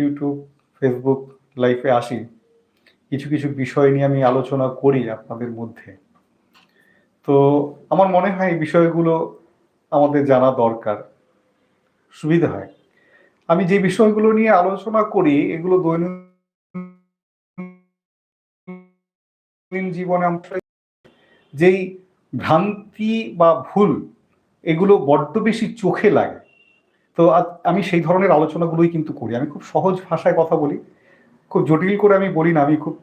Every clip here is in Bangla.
ইউটিউব, ফেসবুক লাইফে আসি, কিছু কিছু বিষয় নিয়ে আমি আলোচনা করি আপনাদের মধ্যে। তো আমার মনে হয় এই বিষয়গুলো আমাদের জানা দরকার, সুবিধা হয়। আমি যে বিষয়গুলো নিয়ে আলোচনা করি, এগুলো দৈনন্দিন জীবনে যেই ভ্রান্তি বা ভুল, এগুলো বড্ড বেশি চোখে লাগে। তো আমি সেই ধরনের আলোচনাগুলোই কিন্তু করি। আমি খুব সহজ ভাষায় কথা বলি। খুব জটিল করে আমি বলি না, আমি খুব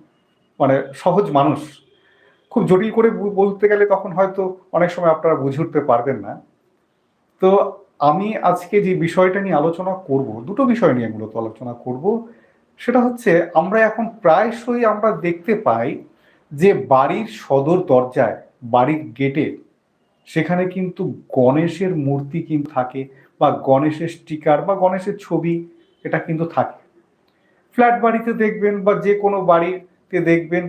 মানে সহজ মানুষ। খুব জটিল করে বলতে গেলে তখন হয়তো অনেক সময় আপনারা বুঝে উঠতে পারবেন না। তো আমি আজকে যে বিষয়টা নিয়ে আলোচনা করব, দুটো বিষয় নিয়ে মূলত আলোচনা করব। সেটা হচ্ছে, আমরা এখন প্রায়শই আমরা দেখতে পাই যে বাড়ির সদর দরজায়, বাড়ির গেটে সেখানে কিন্তু গণেশের মূর্তি কিন্তু থাকে বা গণেশের স্টিকার বা গণেশের ছবি, এটা কিন্তু থাকে। ফ্ল্যাট বাড়িতে দেখবেন বা যে কোনো বাড়িতে দেখবেন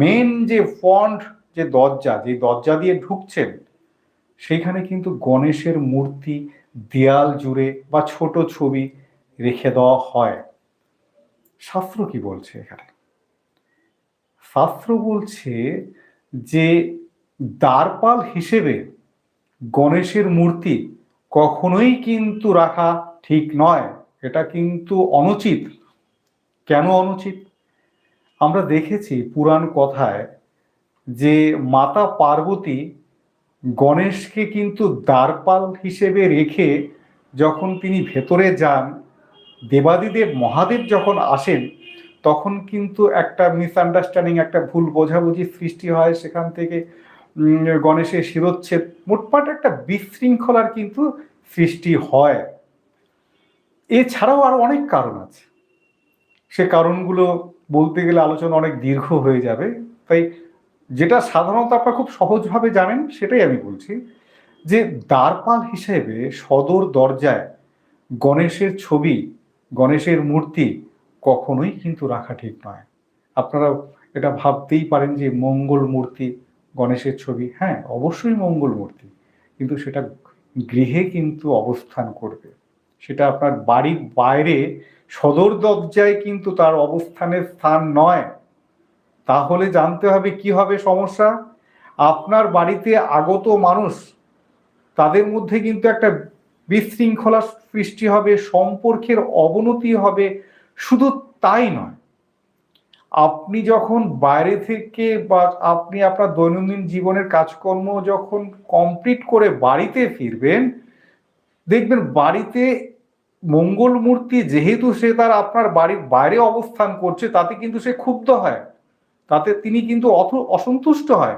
মেন যে ফন্ট যে দরজা যে দরজা দিয়ে ঢুকছেন, সেইখানে কিন্তু গণেশের মূর্তি দেয়াল জুড়ে বা ছোট ছবি রেখে দেওয়া হয়। শাস্ত্র কি বলছে এখানে? শাস্ত্র বলছে যে, দ্বারপাল হিসেবে গণেশের মূর্তি কখনোই কিন্তু রাখা ঠিক নয়। এটা কিন্তু অনুচিত। কেন অনুচিত? আমরা দেখেছি পুরাণ কথায় যে মাতা পার্বতী গণেশকে কিন্তু দ্বারপাল হিসেবে রেখে যখন তিনি ভেতরে যান, দেবাদিদেব মহাদেব যখন আসেন, তখন কিন্তু একটা মিসআন্ডারস্ট্যান্ডিং একটা ভুল বোঝাবুঝি সৃষ্টি হয় সেখান থেকে। গণেশের শিরোচ্ছেদ মোটপাট একটা বিশৃঙ্খলার কিন্তু সৃষ্টি হয়। এছাড়াও আরও অনেক কারণ আছে। সে কারণগুলো বলতে গেলে আলোচনা অনেক দীর্ঘ হয়ে যাবে। তাই যেটা সাধারণত আপনারা খুব সহজভাবে জানেন, সেটাই আমি বলছি যে দ্বারপাল হিসেবে সদর দরজায় গণেশের ছবি, গণেশের মূর্তি কখনোই কিন্তু রাখা ঠিক নয়। আপনারা এটা ভাবতেই পারেন যে মঙ্গল মূর্তি গণেশের ছবি হ্যাঁ অবশ্যই মঙ্গল মূর্তি। কিন্তু সেটা গৃহে কিন্তু অবস্থান করবে। সেটা আপনার বাড়ির বাইরে, সদর দরজায় কিন্তু তার অবস্থানের স্থান নয়। তাহলে জানতে হবে কি হবে সমস্যা? আপনার বাড়িতে আগত মানুষ, তাদের মধ্যে কিন্তু একটা বিশৃঙ্খলা সৃষ্টি হবে, সম্পর্কের অবনতি হবে। শুধু তাই নয় আপনি যখন বাইরে থেকে বা আপনি আপনার দৈনন্দিন জীবনের কাজকর্ম যখন কমপ্লিট করে বাড়িতে ফিরবেন, দেখবেন বাড়িতে মঙ্গল মূর্তি যেহেতু সে তার আপনার বাড়ির বাইরে অবস্থান করছে, তাতে কিন্তু সে ক্ষুব্ধ হয়। তাতে তিনি কিন্তু অথ অসন্তুষ্ট হয়।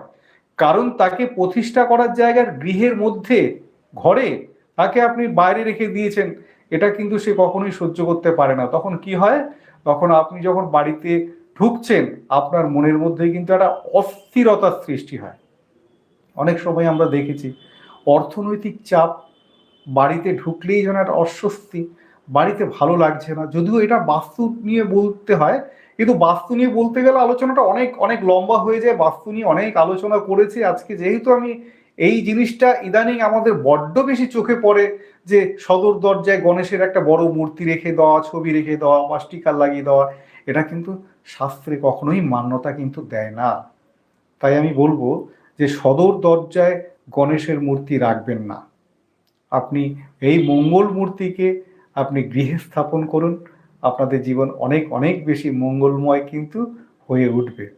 কারণ তাকে প্রতিষ্ঠা করার জায়গার গৃহের মধ্যে, ঘরে তাকে আপনি বাইরে রেখে দিয়েছেন, এটা কিন্তু সে কখনোই সহ্য করতে পারে না। তখন কি হয়? তখন আপনি যখন বাড়িতে ঢুকছেন, আপনার মনের মধ্যে কিন্তু একটা অস্থিরতার সৃষ্টি হয়। অনেক সময় আমরা দেখেছি, অর্থনৈতিক চাপ, বাড়িতে ঢুকলেই যেন একটা অস্বস্তি, বাড়িতে ভালো লাগছে না, যদিও এটা বাস্তু নিয়ে বলতে হয়, কিন্তু বাস্তু নিয়ে বলতে গেলে আলোচনাটা অনেক অনেক লম্বা হয়ে যায়, বাস্তু নিয়ে অনেক আলোচনা করেছি আজকে, যেহেতু আমি এই জিনিসটা ইদানিং আমাদের বড্ড বেশি চোখে পড়ে যে সদর দরজায় গণেশের একটা বড় মূর্তি রেখে দেওয়া, ছবি রেখে দেওয়া, বা স্টিকার লাগিয়ে দেওয়া, এটা কিন্তু শাস্ত্রে কখনোই মান্যতা কিন্তু দেয় না। তাই আমি বলব যে সদর দরজায় গণেশের মূর্তি রাখবেন না। আপনি এই মঙ্গল মূর্তিকে আপনি গৃহে স্থাপন করুন। আপনাদের জীবন অনেক অনেক বেশি মঙ্গলময় কিন্তু হয়ে উঠবে।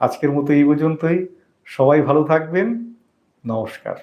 আজকের মতো এই পর্যন্তই। সবাই ভালো থাকবেন। নমস্কার।